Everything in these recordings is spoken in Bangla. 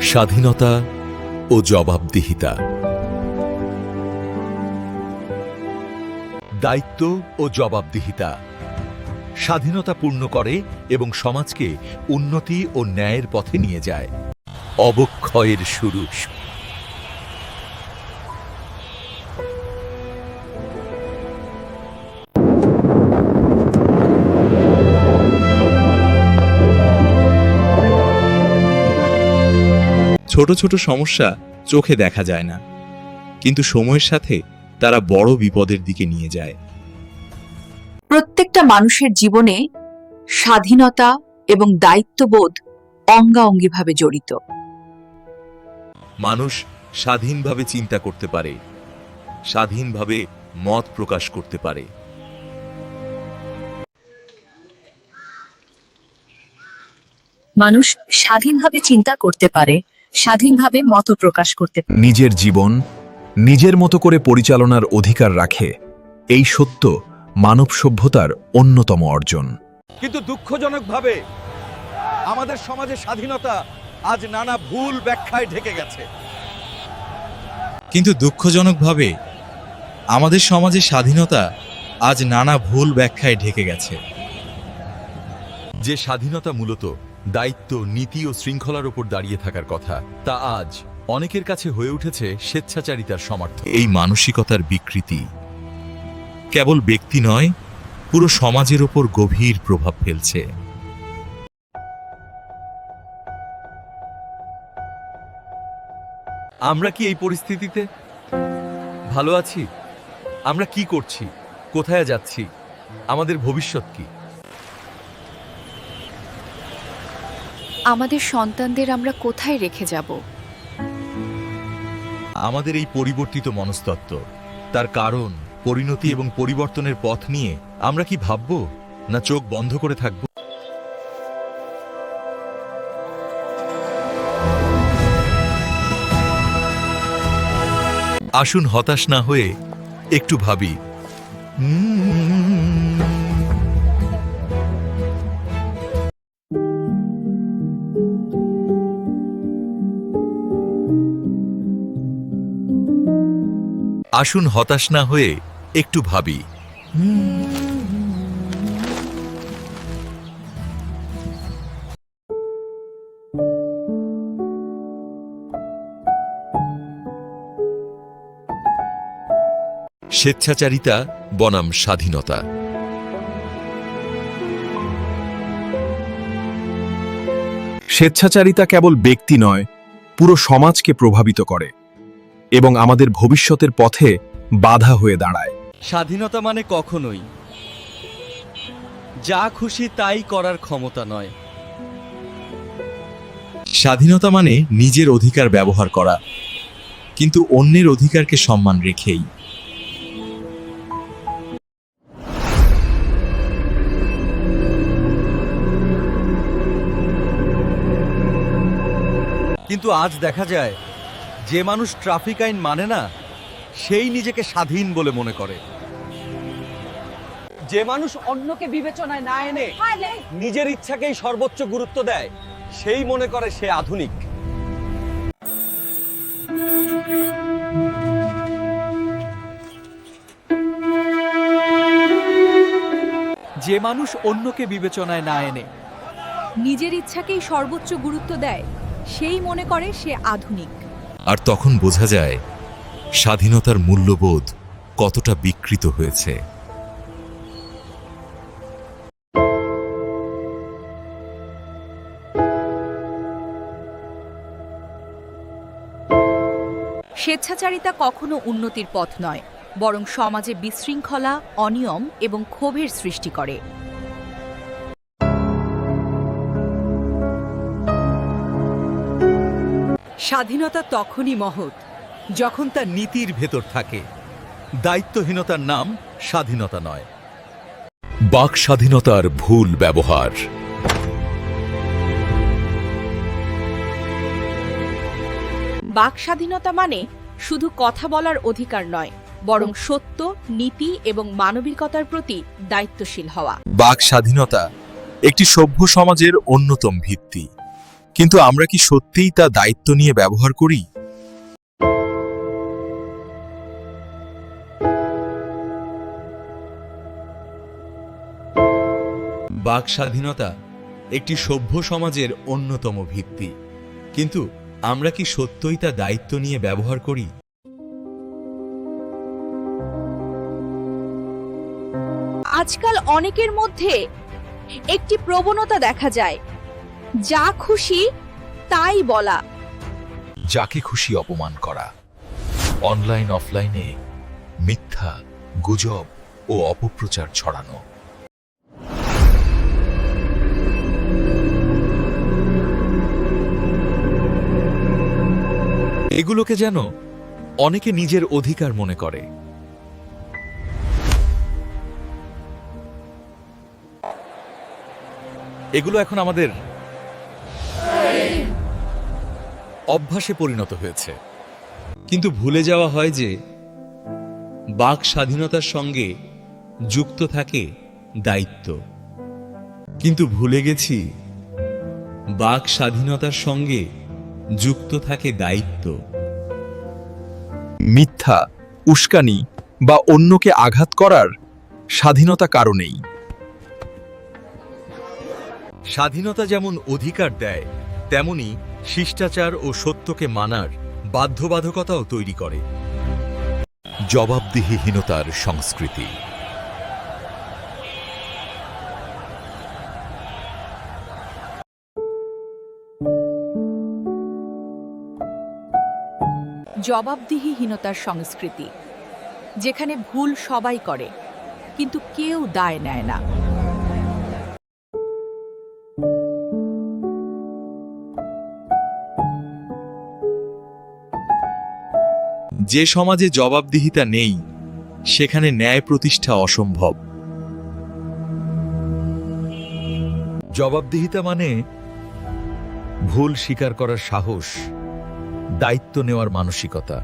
স্বাধীনতা ও জবাবদিহিতা। দায়িত্ব ও জবাবদিহিতা। স্বাধীনতা পূর্ণ করে এবং সমাজকে উন্নতি ও ন্যায়ের পথে নিয়ে যায়। অবক্ষয়ের শুরু। ছোট ছোট সমস্যা চোখে দেখা যায় না। কিন্তু সময়ের সাথে তারা বড় বিপদের দিকে নিয়ে যায়। প্রত্যেকটা মানুষের জীবনে স্বাধীনতা এবং দায়িত্ববোধ অঙ্গাঅঙ্গিভাবে জড়িত। মানুষ স্বাধীনভাবে চিন্তা করতে পারে স্বাধীনভাবে মত প্রকাশ করতে পারে। মানুষ স্বাধীনভাবে চিন্তা করতে পারে স্বাধীনভাবে মত প্রকাশ করতে নিজের জীবন নিজের মতো করে পরিচালনার অধিকার রাখে এই সত্য মানব সভ্যতার অন্যতম অর্জন। কিন্তু দুঃখজনকভাবে আমাদের সমাজে স্বাধীনতা আজ নানা ভুল ব্যাখ্যায় ঢেকে গেছে। কিন্তু দুঃখজনকভাবে আমাদের সমাজে স্বাধীনতা আজ নানা ভুল ব্যাখ্যায় ঢেকে গেছে। যে স্বাধীনতা মূলত দায়িত্ব, নীতি ও শৃঙ্খলার উপর দাঁড়িয়ে থাকার কথা। তা আজ অনেকের কাছে হয়ে উঠেছে স্বেচ্ছাচারিতার সমর্থন। এই মানসিকতার বিকৃতি কেবল ব্যক্তি নয়, পুরো সমাজের ওপর গভীর প্রভাব ফেলছে। আমরা কি এই পরিস্থিতিতে? ভালো আছি? আমরা কি করছি? কোথায় যাচ্ছি? আমাদের ভবিষ্যৎ কি? আমাদের সন্তানদের আমরা কোথায় রেখে যাব? আমাদের এই পরিবর্তিত মনস্তত্ত্ব, তার কারণ, পরিণতি এবং পরিবর্তনের পথ নিয়ে আমরা কি ভাবব, না চোখ বন্ধ করে থাকব? আসুন হতাশ না হয়ে একটু ভাবি। আসুন হতাশ না হয়ে একটু ভাবি। স্বেচ্ছাচারিতা, বনাম স্বাধীনতা। স্বেচ্ছাচারিতা কেবল ব্যক্তি নয়, পুরো সমাজকে প্রভাবিত করে। এবং আমাদের ভবিষ্যতের পথে বাধা হয়ে দাঁড়ায়। স্বাধীনতা মানে কখনোই। যা খুশি তাই করার ক্ষমতা নয়। স্বাধীনতা মানে নিজের অধিকার ব্যবহার করা কিন্তু অন্যের অধিকারকে সম্মান রেখেই। কিন্তু আজ দেখা যায় যে মানুষ ট্রাফিক আইন মানে না সেই নিজেকে স্বাধীন বলে মনে করে। যে মানুষ অন্যকে বিবেচনায় না এনে নিজের ইচ্ছাকেই সর্বোচ্চ গুরুত্ব দেয় সেই মনে করে সে আধুনিক। যে মানুষ অন্যকে বিবেচনায় না এনে নিজের ইচ্ছাকেই সর্বোচ্চ গুরুত্ব দেয় সেই মনে করে সে আধুনিক। আর তখন বোঝা যায়, স্বাধীনতার মূল্যবোধ কতটা বিকৃত হয়েছে। স্বেচ্ছাচারিতা কখনো উন্নতির পথ নয়, বরং সমাজে বিশৃঙ্খলা, অনিয়ম এবং ক্ষোভের সৃষ্টি করে। স্বাধীনতা তখনই মহৎ যখন তা নীতির ভেতর থাকে। দায়িত্বহীনতার নাম স্বাধীনতা নয়। বাক স্বাধীনতার ভুল ব্যবহার। বাক স্বাধীনতা মানে শুধু কথা বলার অধিকার নয় বরং সত্য নীতি এবং মানবিকতার প্রতি দায়িত্বশীল হওয়া। বাক স্বাধীনতা একটি সভ্য সমাজের অন্যতম ভিত্তি। কিন্তু আমরা কি সত্যিই তা দায়িত্ব নিয়ে ব্যবহার করি? বাক স্বাধীনতা একটি সভ্য সমাজের অন্যতম ভিত্তি। কিন্তু আমরা কি সত্যই তা দায়িত্ব নিয়ে ব্যবহার করি? আজকাল অনেকের মধ্যে একটি প্রবণতা দেখা যায়। যা খুশি তাই বলা। যাকে খুশি অপমান করা। অনলাইন, অফলাইনে মিথ্যা, গুজব ও অপপ্রচার ছড়ানো। এগুলোকে যেন অনেকে নিজের অধিকার মনে করে। এগুলো এখন আমাদের অভ্যাসে পরিণত হয়েছে। কিন্তু ভুলে যাওয়া হয় যে, বাক স্বাধীনতার সঙ্গে যুক্ত থাকে দায়িত্ব। কিন্তু ভুলে গেছি, বাক স্বাধীনতার সঙ্গে যুক্ত থাকে দায়িত্ব। মিথ্যা, উস্কানি বা অন্যকে আঘাত করার স্বাধীনতা কারণেই। স্বাধীনতা যেমন অধিকার দেয়, তেমনি শিষ্টাচার ও সত্যকে মানার বাধ্যবাধকতাও তৈরি করে। জবাবদিহিহীনতার সংস্কৃতি। জবাবদিহিহীনতার সংস্কৃতি, যেখানে ভুল সবাই করে, কিন্তু কেউ দায় নেয় না। যে সমাজে জবাবদিহিতা নেই, সেখানে ন্যায় প্রতিষ্ঠা অসম্ভব। জবাবদিহিতা মানে ভুল স্বীকার করার সাহস, দায়িত্ব নেওয়ার মানসিকতা।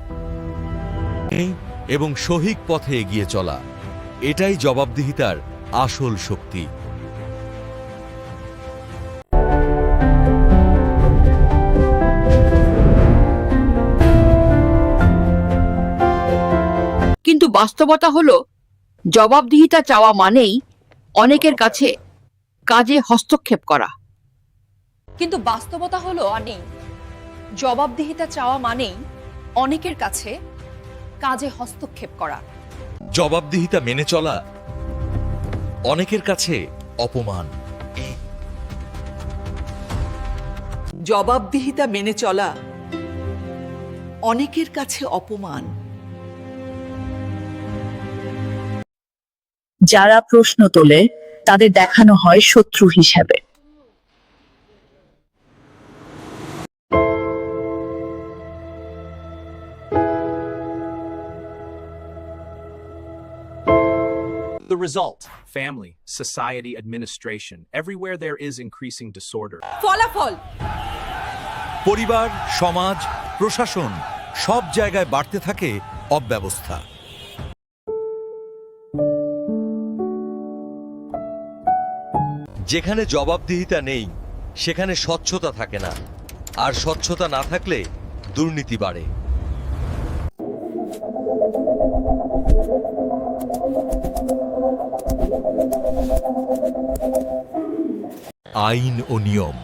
এবং সহিক পথে এগিয়ে চলা, এটাই জবাবদিহিতার আসল শক্তি। বাস্তবতা হলো জবাবদিহিতা চাওয়া মানেই অনেকের কাছে কাজে হস্তক্ষেপ করা। কিন্তু বাস্তবতা হলো অনেক জবাবদিহিতা চাওয়া মানেই অনেকের কাছে কাজে হস্তক্ষেপ করা। জবাবদিহিতা মেনে চলা অনেকের কাছে অপমান। জবাবদিহিতা মেনে চলা অনেকের কাছে অপমান। যারা প্রশ্ন তোলে তাদের দেখানো হয় শত্রু হিসাবে The result family, society, administration. Everywhere there is increasing disorder. ফলাফল পরিবার সমাজ প্রশাসন সব জায়গায় বাড়তে থাকে অব্যবস্থা যেখানে জবাবদিহিতা নেই, সেখানে স্বচ্ছতা থাকে না। আর স্বচ্ছতা না থাকলে দুর্নীতি বাড়ে। আইন ও নিয়ম,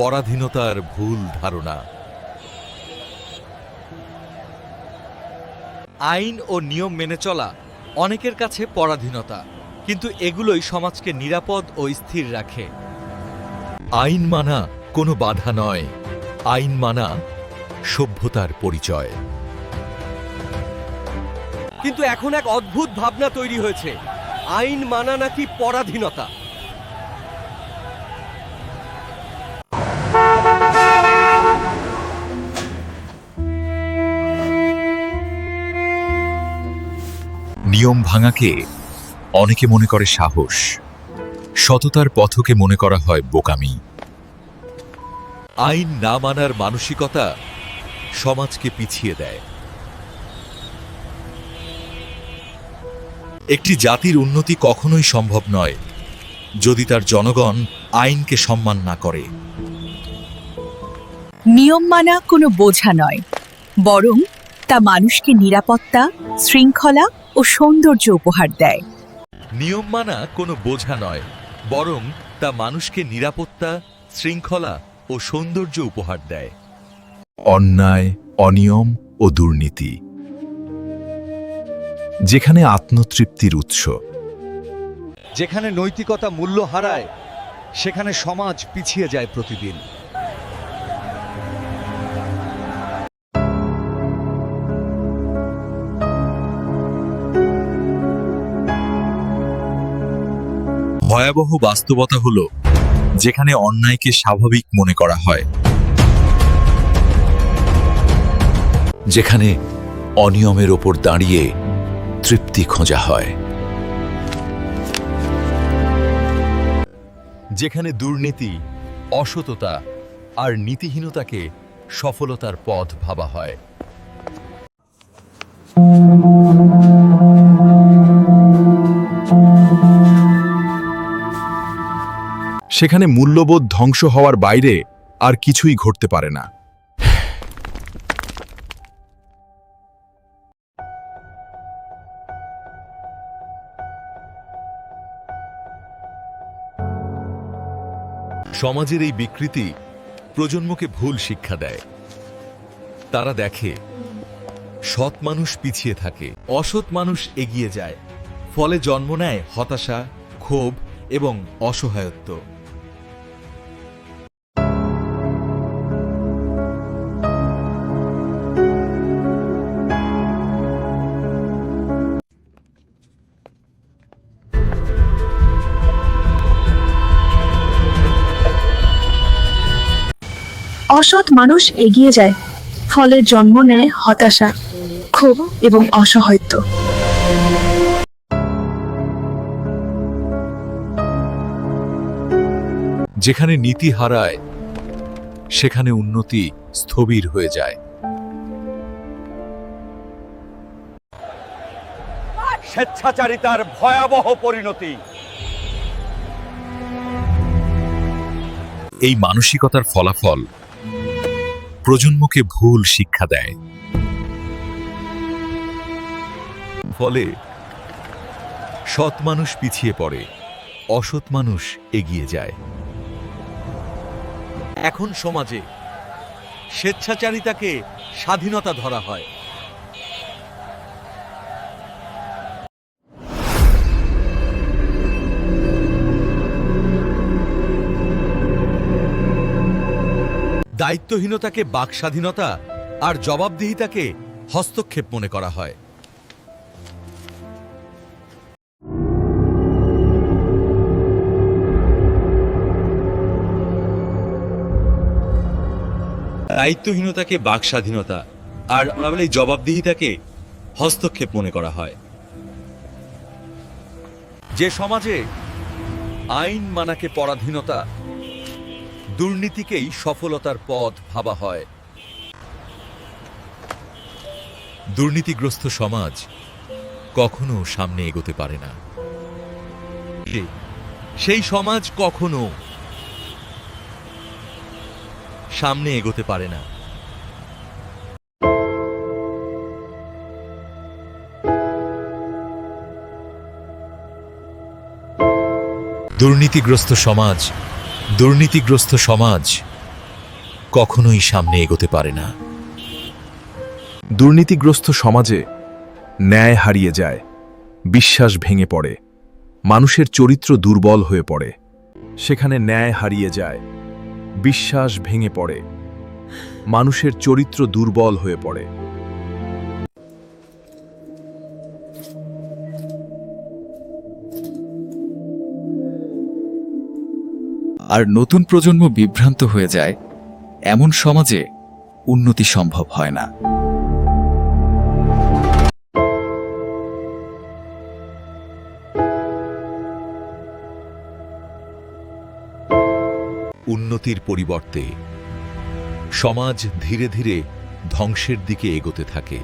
পরাধীনতার ভুল ধারণা। আইন ও নিয়ম মেনে চলা অনেকের কাছে পরাধীনতা। কিন্তু এগুলোই সমাজকে নিরাপদ ও স্থির রাখে। আইন মানা কোনো বাধা নয়। আইন মানা সভ্যতার পরিচয়। কিন্তু এখন এক অদ্ভুত ভাবনা তৈরি হয়েছে। আইন মানা নাকি পরাধীনতা? নিয়ম ভাঙাকে অনেকে মনে করে সাহস। সততার পথকে মনে করা হয় বোকামি। আইন না মানার মানসিকতা সমাজকে পিছিয়ে দেয়। একটি জাতির উন্নতি কখনোই সম্ভব নয় যদি তার জনগণ আইনকে সম্মান না করে। নিয়ম মানা কোনো বোঝা নয়, বরং তা মানুষকে নিরাপত্তা, শৃঙ্খলা ও সৌন্দর্য উপহার দেয়। নিয়ম মানা কোনো বোঝা নয়, বরং তা মানুষকে নিরাপত্তা, শৃঙ্খলা ও সৌন্দর্য উপহার দেয়। অন্যায়, অনিয়ম ও দুর্নীতি, যেখানে আত্মতৃপ্তির উৎস। যেখানে নৈতিকতা মূল্য হারায়, সেখানে সমাজ পিছিয়ে যায় প্রতিদিন। ভয়াবহ বাস্তবতা হল, যেখানে অন্যায়কে স্বাভাবিক মনে করা হয়। যেখানে অনিয়মের ওপর দাঁড়িয়ে তৃপ্তি খোঁজা হয়। যেখানে দুর্নীতি, অসততা আর নীতিহীনতাকে সফলতার পথ ভাবা হয়। সেখানে মূল্যবোধ ধ্বংস হওয়ার বাইরে আর কিছুই ঘটতে পারে না। সমাজের এই বিকৃতি প্রজন্মকে ভুল শিক্ষা দেয়। তারা দেখে, সৎ মানুষ পিছিয়ে থাকে, অসৎ মানুষ এগিয়ে যায়, ফলে জন্ম নেয় হতাশা, ক্ষোভ এবং অসহায়ত্ব। মানুষ এগিয়ে যায়। ফলে জন্ম নেয় হতাশা ক্ষোভ এবং অসহায়ত্ব। যেখানে নীতি হারায় সেখানে উন্নতি স্থবির হয়ে যায়। স্বেচ্ছাচারিতার ভয়াবহ পরিণতি। এই মানসিকতার ফলাফল প্রজন্মকে ভুল শিক্ষা দেয়। ফলে সৎ মানুষ পিছিয়ে পড়ে, অসৎ মানুষ এগিয়ে যায়। এখন সমাজে স্বেচ্ছাচারিতাকে স্বাধীনতা ধরা হয়। দায়িত্বহীনতাকে বাকস্বাধীনতা আর জবাবদিহিতাকে হস্তক্ষেপ মনে করা হয়। দায়িত্বহীনতাকে বাকস্বাধীনতা আর আমরা বলি জবাবদিহিতাকে হস্তক্ষেপ মনে করা হয়। যে সমাজে আইন মানাকে পরাধীনতা দুর্নীতিকেই সফলতার পথ ভাবা হয়। দুর্নীতিগ্রস্ত সমাজ কখনো সামনে এগোতে পারে না। সেই সমাজ কখনো সামনে এগোতে পারে না। দুর্নীতিগ্রস্ত সমাজ দুর্নীতিগ্রস্ত সমাজ কখনোই সামনে এগোতে পারে না। দুর্নীতিগ্রস্ত সমাজে ন্যায় হারিয়ে যায়, বিশ্বাস ভেঙে পড়ে, মানুষের চরিত্র দুর্বল হয়ে পড়ে, সেখানে ন্যায় হারিয়ে যায়, বিশ্বাস ভেঙে পড়ে, মানুষের চরিত্র দুর্বল হয়ে পড়ে। আর নতুন প্রজন্ম বিভ্রান্ত হয়ে যায়, এমন সমাজে উন্নতি সম্ভব হয় না। উন্নতির পরিবর্তে সমাজ ধীরে ধীরে ধ্বংসের দিকে এগোতে থাকে।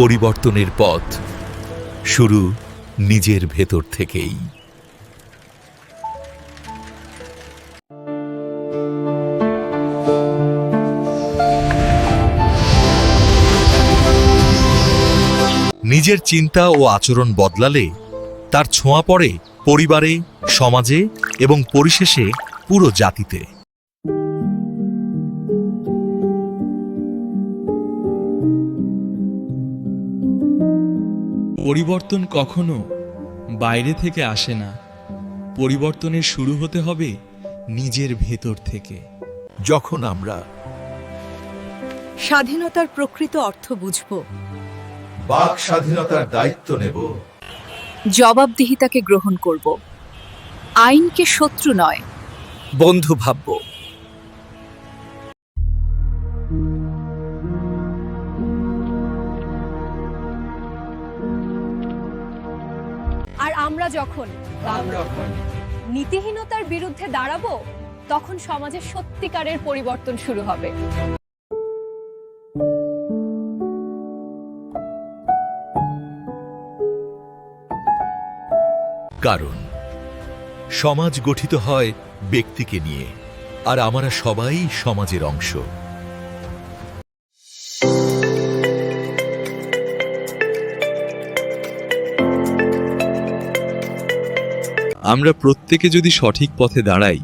পরিবর্তনের পথ শুরু নিজের ভেতর থেকেই। নিজের চিন্তা ও আচরণ বদলালে তার ছোঁয়া পড়ে পরিবারে, সমাজে এবং পরিশেষে পুরো জাতিতে। পরিবর্তন কখনো বাইরে থেকে আসে না। পরিবর্তনের শুরু হতে হবে নিজের ভেতর থেকে। যখন আমরা স্বাধীনতার প্রকৃত অর্থ বুঝব। বাক স্বাধীনতার দায়িত্ব নেব। জবাবদিহিতাকে গ্রহণ করব। আইনকে শত্রু নয়। বন্ধু ভাবব। যখন নীতিহীনতার বিরুদ্ধে দাঁড়াবো তখন সমাজে সত্যিকারের পরিবর্তন শুরু হবে। কারণ সমাজ গঠিত হয় ব্যক্তিকে নিয়ে আর আমরা সবাই সমাজের অংশ। আমরা প্রত্যেকে যদি সঠিক পথে দাঁড়াই,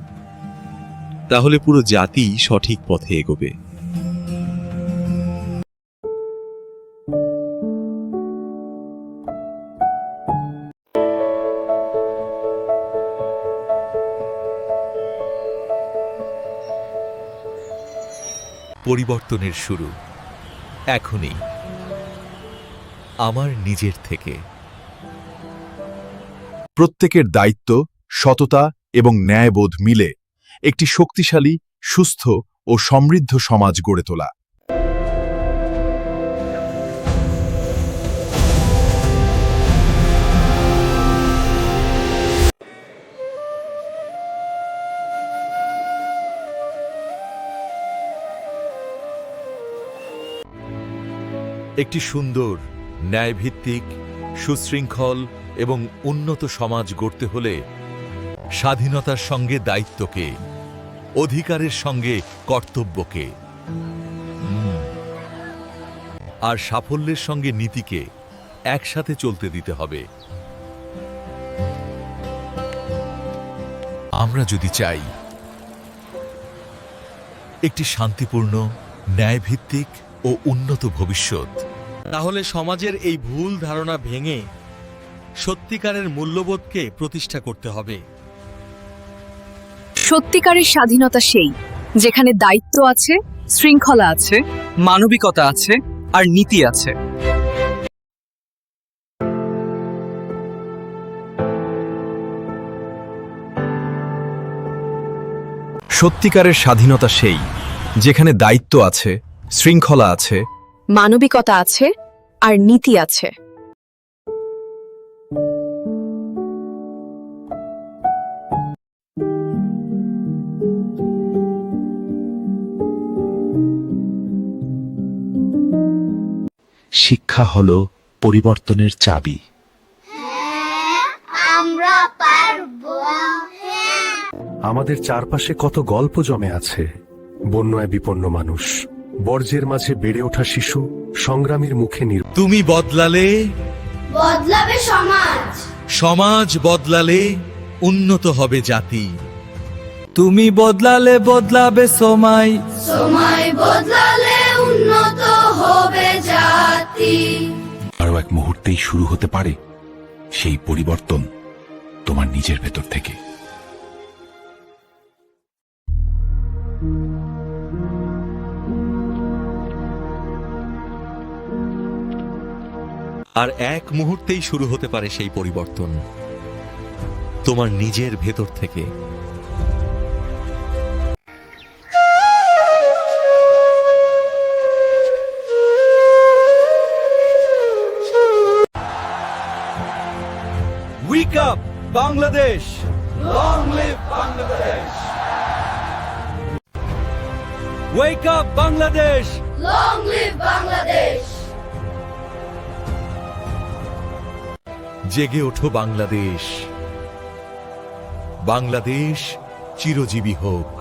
তাহলে পুরো জাতি সঠিক পথে এগোবে। পরিবর্তনের শুরু এখনই। আমার নিজের থেকে। প্রত্যেকের দায়িত্ব, সততা এবং ন্যায়বোধ মিলে একটি শক্তিশালী, সুস্থ ও সমৃদ্ধ সমাজ গড়ে তোলা। একটি সুন্দর, ন্যায়ভিত্তিক, সুশৃঙ্খল এবং উন্নত সমাজ গড়তে হলে স্বাধীনতার সঙ্গে দায়িত্বকে, অধিকারের সঙ্গে কর্তব্যকে আর সাফল্যের সঙ্গে নীতিকে একসাথে চলতে দিতে হবে। আমরা যদি চাই একটি শান্তিপূর্ণ, ন্যায়ভিত্তিক ও উন্নত ভবিষ্যৎ, তাহলে সমাজের এই ভুল ধারণা ভেঙে সত্যিকারের মূল্যবোধকে প্রতিষ্ঠা করতে হবে। সত্যিকারের স্বাধীনতা সেই যেখানে দায়িত্ব আছে শৃঙ্খলা আছে মানবিকতা আছে আর নীতি আছে। সত্যিকারের স্বাধীনতা সেই যেখানে দায়িত্ব আছে শৃঙ্খলা আছে মানবিকতা আছে আর নীতি আছে। শিক্ষা হল পরিবর্তনের চাবি। আমাদের চারপাশে কত গল্প জমে আছে। বন্যায় বিপন্ন মানুষ বর্জ্যের মাঝে বেড়ে ওঠা শিশু সংগ্রামের মুখে নির তুমি বদলালে বদলাবে সমাজ। সমাজ বদলালে উন্নত হবে জাতি। তুমি বদলালে বদলাবে সময়। সময় বদলালে উন্নত হবে জাতি। আরও এক মুহূর্তেই শুরু হতে পারে সেই পরিবর্তন তোমার নিজের ভেতর থেকে। আর এক মুহূর্তেই শুরু হতে পারে সেই পরিবর্তন তোমার নিজের ভেতর থেকে। Up Bangladesh Bangladesh wake up Bangladesh long live Bangladesh জেগে ওঠো বাংলাদেশ। বাংলাদেশ চিরজীবী হোক।